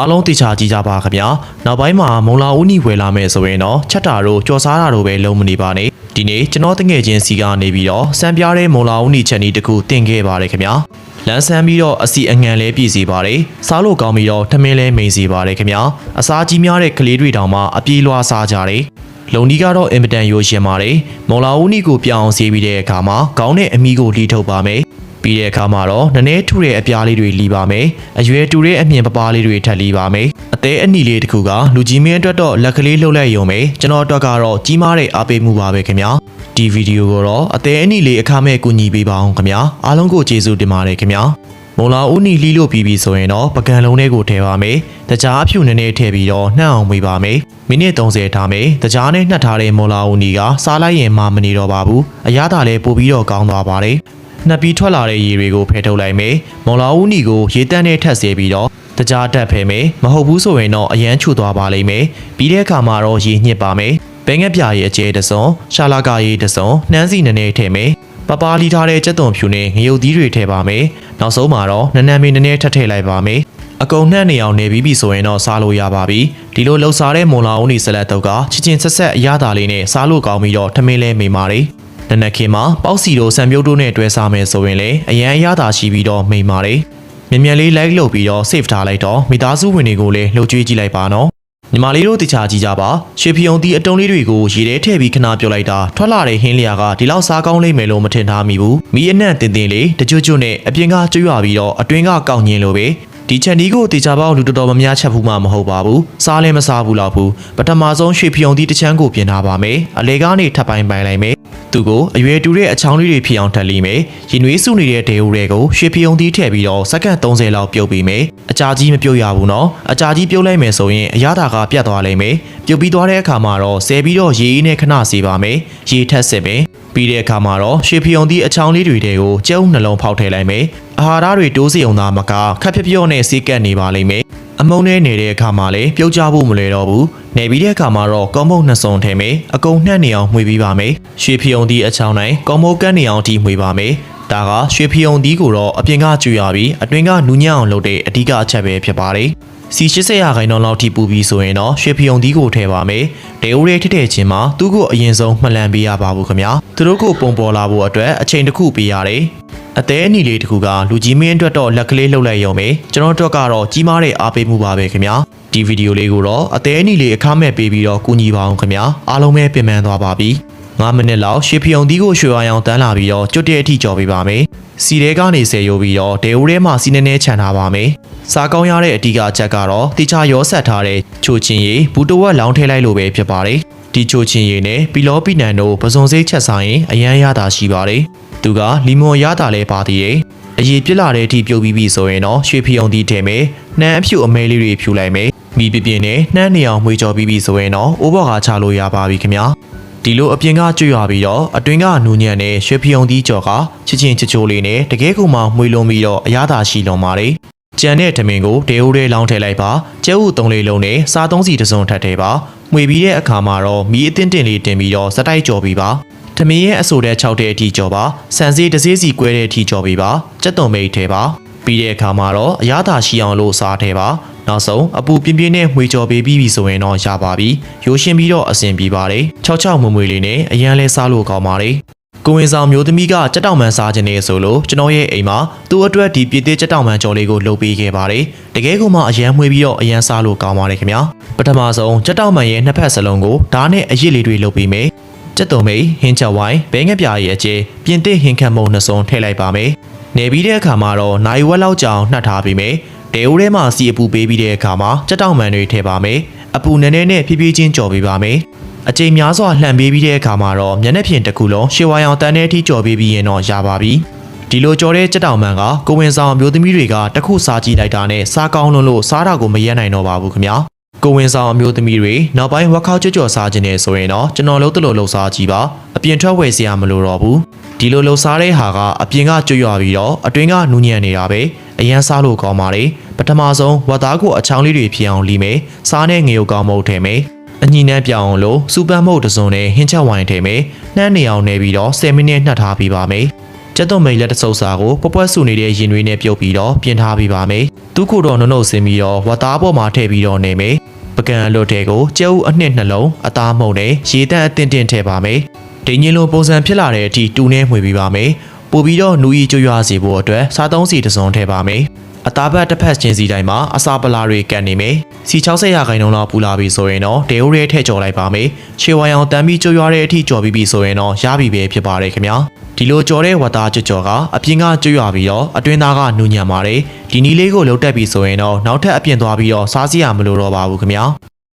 အားလုံးသိချကြည့်ကြပါခင်ဗျာနောက်ပိုင်းမှာမုံလာဦးနီဝယ်လာမယ်ဆိုရင်တော့ချက်တာတို့ကြော်စားတာတို့ပဲလုံးမနေပါနဲ့ဒီနေ့ကျွန်တော်တငယ်ချင်းစီကနေပြီးတော့စံပြားတဲ့မုံလာဦးနီချက်နီတစ်ခုတင်ခဲ့ပါတယ်ခင်ဗျာလမ်းဆန်းပြီးတော့အစီအငံလဲပြည်စီပါတယ်စားလို့ကောင်းပြီးတော့ထမင်းလဲမိန်စီပါတယ်ခင်ဗျာအစားကြီးများတဲ့ကလေးတွေတောင်မှအပြေးလွှားစားကြတယ်လုံဒီကတော့အင်မတန်ရိုရှင်ပါတယ်မုံလာဦးနီကိုပြောင်းအောင်ဆေးပြီးတဲ့အခါမှာခေါင်းနဲ့အမီကိုလှီထုတ်ပါမယ် ပြီးတဲ့အခါမှာတော့နည်းနည်းထူတဲ့အပြားလေးတွေလီပါမယ်အရွယ်တူတဲ့အမြင်ပပလေးတွေထပ်လီပါမယ်အသေးအနီလေးတစ်ခုကလူကြီးမင်းအတွက်တော့လက်ကလေးလှုပ်လိုက်ရုံပဲကျွန်တော်အတွက်ကတော့ကြီးမားတဲ့အားပေးမှုပါပဲခင်ဗျာဒီဗီဒီယိုကိုတော့အသေးအနီလေးအခမဲ့ကူညီပေးပါအောင်ခင်ဗျာအားလုံးကိုကျေးဇူးတင်ပါတယ်ခင်ဗျာမုံလာဦးနီလီလို့ပြီးပြီဆိုရင်တော့ပကံလုံးလေးကိုထည့်ပါမယ်တကြားအဖြူနည်းနည်းထည့်ပြီးတော့နှံ့အောင်မွေးပါမယ်မိနစ်30ထားမယ်တကြားနဲ့နှက်ထားတဲ့မုံလာဦးနီကစားလိုက်ရင်မှမနေတော့ပါဘူးအရသာလည်းပို့ပြီးတော့ကောင်းသွားပါတယ် နှစ်ပြီးထွက်လာတဲ့ရေတွေကိုဖယ်ထုတ်လိုက်မယ်။မော်လာဦးနီကိုရေတန်းနဲ့ထပ်ဆေးပြီးတော့တကြားတက်ဖယ်မယ်။မဟုတ်ဘူးဆိုရင်တော့အရန်ချူသွားပါလိမ့်မယ်။ပြီးတဲ့အခါမှာတော့ရေညှစ်ပါမယ်။ဘဲငက်ပြရေအကျဲတစ်စုံရှာလာကာရေတစ်စုံနှမ်းစီနည်းနည်းထည့်မယ်။ပပလီထားတဲ့ကြက်သွန်ဖြူနဲ့ငရုတ်သီးတွေထည့်ပါမယ်။နောက်ဆုံးမှာတော့နန်းနန်းမင်းနည်းနည်းထပ်ထည့်လိုက်ပါမယ်။အကုန်နှံ့နေအောင်နေပြီးပြီဆိုရင်တော့စားလို့ရပါပြီဒီလိုလှုပ်စားတဲ့မွန်လာဦးနီဆက်လက်တော့ကချစ်ချင်းဆက်ဆက်အရသာလေးနဲ့စားလို့ကောင်းပြီးတော့ထမင်းလဲမိပါတယ် နနက်ခင်းမှာပေါက်စီတို့စံပြုတ်တို့နဲ့တွဲစားမယ်ဆိုရင်လည်းအရန်အရသာရှိပြီးတော့မိန်ပါတယ်မြန်မြန်လေး like လုပ်ပြီးတော့ save ထားလိုက်တော့မိသားစုဝင်တွေကိုလည်းလှုပ်ကြွေးကြည့်လိုက်ပါနော်ညီမလေးတို့တခြားကြည့်ကြပါရွှေဖျုံသီးအတုံးလေးတွေကိုရေထဲထည့်ပြီးခဏပြုတ်လိုက်တာထွက်လာတဲ့ဟင်းလျာကဒီလောက်စားကောင်းလိမ့်မယ်လို့မထင်ထားမိဘူးမီးအနံ့တင်တင်လေးတကြွကြွနဲ့အပြင်ကကျွရွာပြီးတော့အတွင်းကကောက်ညင်လို့ပဲဒီချက်နီးကိုတေချာပေါက်လူတော်တော်များများချက်ဘူးမှမဟုတ်ပါဘူးစားလည်းမစားဘူးတော့ဘူးပထမဆုံးရွှေဖျုံသီးတစ်ချမ်းကိုပြင်ထားပါမယ်အလေကနေထပ်ပိုင်းပိုင်းလိုက်မယ် သူကိုအရွယ်တူတဲ့အချောင်းလေးတွေဖြစ်အောင်ထပ်လိမယ်ရင်နွေးစုနေတဲ့ဒေအိုတွေကိုရွှေဖျုံသီးထည့်ပြီးတော့စက္ကန့်30လောက်ပြုတ်ပြီးမယ်အကြာကြီးမပြုတ်ရဘူးနော်အကြာကြီးပြုတ်လိုက်မယ်ဆိုရင်အရသာကပြတ်သွားလိမ့်မယ်ပြုတ်ပြီးသွားတဲ့အခါမှာတော့ဆယ်ပြီးတော့ရေအေးနဲ့ခဏစီပါမယ်ရေထက်စစ်မယ်ပြီးတဲ့အခါမှာတော့ရွှေဖျုံသီးအချောင်းလေးတွေတဲကိုကျုံနှလုံးဖောက်ထည့်လိုက်မယ်အာဟာရတွေတိုးစီအောင်သာမကခက်ဖြပြော့နဲ့စီးကပ်နေပါလိမ့်မယ် အမုံနဲ့နေတဲ့အခါမှာလည်းပြုတ်ကြဖို့မလွယ်တော့ဘူးနေပြီးတဲ့အခါမှာတော့ကောင်းမုတ်နှစ်စုံထဲမယ်အကုန်နှံ့နေအောင်မှွေပြီးပါမယ်ရွှေဖျုံသီးအချောင်းတိုင်းကောင်းမုတ်ကန်းနေအောင်ထိမှွေပါမယ်ဒါကရွှေဖျုံသီးကိုတော့အပြင်ကကျွေရပြီးအတွင်းကနူးညံ့အောင်လုပ်တဲ့အဓိကအချက်ပဲဖြစ်ပါတယ်စီ80ရာခိုင်နှုန်းလောက်ထိပူပြီးဆိုရင်တော့ရွှေဖျုံသီးကိုထည့်ပါမယ်။ဒေအိုရဲထစ်တဲ့ချင်းမှာသူ့ကိုအရင်ဆုံးမှတ်လန့်ပေးရပါဘူးခင်ဗျာ။သူတို့ကိုပုံပေါ်လာဖို့အတွက်အချိန်တစ်ခုပေးရတယ်။ အသေးအနီလေးတစ်ခုကလူကြီးမင်းအတွက်တော့လက်ကလေးလှုပ်လိုက်ရုံပဲကျွန်တော်တို့ကတော့ကြီးမားတဲ့အားပေးမှုပါပဲခင်ဗျာ။ဒီဗီဒီယိုလေးကိုတော့အသေးအနီလေးအခမဲ့ပေးပြီးတော့ကူညီပါအောင်ခင်ဗျာ။အားလုံးပဲပြင်ပန်းသွားပါပြီ။9မိနစ်လောက်ရွှေဖျုံသီးကိုရွှေဝါရောင်တန်းလာပြီးတော့ကျွတ်တဲ့အထိကြော်ပေးပါမယ်။စီတဲကနေဆယ်ယိုပြီးတော့ဒေအိုထဲမှာစီနေနေခြံထားပါမယ်။စားကောင်းရတဲ့အဓိကအချက်ကတော့တိချာရောဆက်ထားတဲ့ချိုချင်းရည်ဘူးတဝက်လောင်းထည့်လိုက်လို့ပဲဖြစ်ပါတယ်။ဒီချိုချင်းရည်နဲ့ပီလောပီနန်တို့ပစုံစိတ်ချက်ဆိုင်ရင်အရန်ရတာရှိပါတယ်။ သူကလီမွန်ရတာလဲပါသေးတယ်။အရေးပြစ်လာတဲ့အထိပြုတ်ပြီးပြီဆိုရင်တော့ရွှေဖျုံသီးထဲမယ်နှမ်းအဖြူအမဲလေးတွေဖြူလိုက်မယ်။မိပြပြင်းနဲ့နှမ်းနေအောင်မှွေကြော်ပြီးပြီဆိုရင်တော့အိုးဘော်ကချလို့ရပါပြီခင်ဗျာ။ဒီလိုအပြင်ကကျွရွာပြီးတော့အတွင်းကနူးညံ့တဲ့ရွှေဖျုံသီးကြော်ကချစ်ချင်းချစ်ချိုးလေးနဲ့တကယ်ကိုမှမှွေလုံးပြီးတော့အရသာရှိလွန်ပါတယ်။ကြံတဲ့ထမင်းကိုဒေအိုးရဲလောင်းထည့်လိုက်ပါ။ကျဲဥသုံးလေးလုံးနဲ့စားသုံးစီတစ်စုံထပ်ထည့်ပါ။မှွေပြီးတဲ့အခါမှာတော့မီးအသင်းတင်လေးတင်ပြီးတော့စတိုက်ကြော်ပြီးပါ။ ထမင်းရဲ့အဆိုတဲ့6တဲ့အထိကြော်ပါ။ဆန်စေးတစ်စေးစီကွဲတဲ့အထိကြော်ပြီးပါ။ကြက်သွန်မိတ်ထဲပါ။ပြီးတဲ့အခါမှာတော့အရသာရှိအောင်လို့စားထဲပါ။နောက်ဆုံးအပူပြင်းပြင်းနဲ့မှွေကြော်ပေးပြီးပြီဆိုရင်တော့ရပါပြီ။ရိုးရှင်းပြီးတော့အဆင်ပြေပါတယ်။၆၆မွမွေလေးနဲ့အရန်လဲစားလို့ကောင်းပါတယ်။ကိုဝင်ဆောင်မျိုးသမီးကကြက်တောင်မှန်စားခြင်းနေဆိုလို့ကျွန်တော်ရဲ့အိမ်မှာသူ့အတွက်ဒီပြည့်သေးကြက်တောင်မှန်ကြော်လေးကိုလုပ်ပေးခဲ့ပါတယ်။တကယ်ကိုမှအရန်မှွေပြီးတော့အရန်စားလို့ကောင်းပါတယ်ခင်ဗျာ။ပထမဆုံးကြက်တောင်မှန်ရဲ့နှစ်ဖက်စလုံးကိုဓာတ်နဲ့အရစ်လေးတွေလုပ်ပေးမယ်။ ကြက်တုံမိတ်ဟင်းချက်ဝိုင်းဘဲငက်ပြာရဲ့အကျဲပြင်သစ်ဟင်းခတ်မုံနှစ်စုံထည့်လိုက်ပါမယ်။နေပြီးတဲ့အခါမှာတော့နိုင်ဝက်လောက်ကြာအောင်နှက်ထားပြီးမယ်။ဒေအိုထဲမှာစီအပူပေးပြီးတဲ့အခါမှာကြက်တောင်မှန်တွေထည့်ပါမယ်။အပူနည်းနည်းနဲ့ဖြည်းဖြည်းချင်းကြော်ပေးပါမယ်။အချိန်များစွာလှန်ပေးပြီးတဲ့အခါမှာတော့မျက်နှာပြင်တစ်ခုလုံးရှေဝါရောင်တန်းတဲ့အထိကြော်ပေးပြီးရင်တော့ရပါပြီ။ဒီလိုကြော်တဲ့ကြက်တောင်မှန်ကကိုဝင်ဆောင်မျိုးသမီးတွေကတစ်ခုစားကြည့်လိုက်တာနဲ့စားကောင်းလွန်းလို့စားတာကိုမရက်နိုင်တော့ပါဘူးခင်ဗျာ။ ကိုဝင်ဆောင်အမျိုးသမီးတွေနောက်ပိုင်းဝက်ခောက်ကြွကြော်စားခြင်းနဲ့ဆိုရင်တော့ကျွန်တော်လုံးတလို့လှုပ်စားကြည့်ပါအပြင်ထွက်ဝယ်စရာမလိုတော့ဘူးဒီလိုလှုပ်စားတဲ့ဟာကအပြင်ကကြွရွာပြီးတော့အတွင်းကနူးညံ့နေတာပဲအရန်စားလို့ကောင်းပါလေပထမဆုံးဝတ်သားကိုအချောင်းလေးတွေဖြစ်အောင်လီမယ်စားနဲ့ငရုတ်ကောင်းမုတ်ထည့်မယ်အညီနှမ်းပြောင်းအောင်လို့စူပန်မုတ်တစ်စုံနဲ့ဟင်းချက်ဝိုင်းထည့်မယ်နှမ်းနေအောင်နေပြီးတော့10မိနစ်နှက်ထားပြီးပါမယ်ကြကျက်သွန်မိတ်လက်တဆုပ်စာကိုပွက်ပွက်ဆူနေတဲ့ရင်တွေနဲ့ပြုတ်ပြီးတော့ပြင်ထားပေးပါမယ်သူခုတော့နှုတ်နှုတ်ဆင်းပြီးတော့ဝတ်သားပေါ်မှာထည့်ပြီးတော့နေမယ် ပကံအလွတ်တဲ့ကိုကျဲဥအနှစ်နှလုံးအသားမှုန်နဲ့ရေတန့်အတင်းတင်းထည့်ပါမယ်ဒိန်ရင်လိုပုံစံဖြစ်လာတဲ့အထိတူနေမှွေပြီးပါမယ်ပို့ပြီးတော့နူရီကျွရွာစီဖို့အတွက်စားသုံးစီတစ်စုံထည့်ပါမယ်အသားဘက်တစ်ဖက်ချင်းစီတိုင်းမှာအစာပလာတွေကန်နေမယ်စီ60ရာခိုင်နှုန်းလောက်ပူလာပြီဆိုရင်တော့ဒေအိုရဲထည့်ကြော်လိုက်ပါမယ်ခြေဝိုင်အောင်တမ်းပြီးကျွရွာတဲ့အထိကြော်ပြီးပြီဆိုရင်တော့ရပြီပဲဖြစ်ပါတယ်ခင်ဗျာ ဒီလိုကြော်တဲ့ဝတ်သားကြွကြော်ကအပြင်ကကျွရွာပြီးတော့အတွင်းသားကနူညံပါတယ်ဒီနီးလေးကိုလှုပ်တက်ပြီဆိုရင်တော့နောက်ထပ်အပြင်သွားပြီးတော့စားစရာမလိုတော့ပါဘူးခင်ဗျာ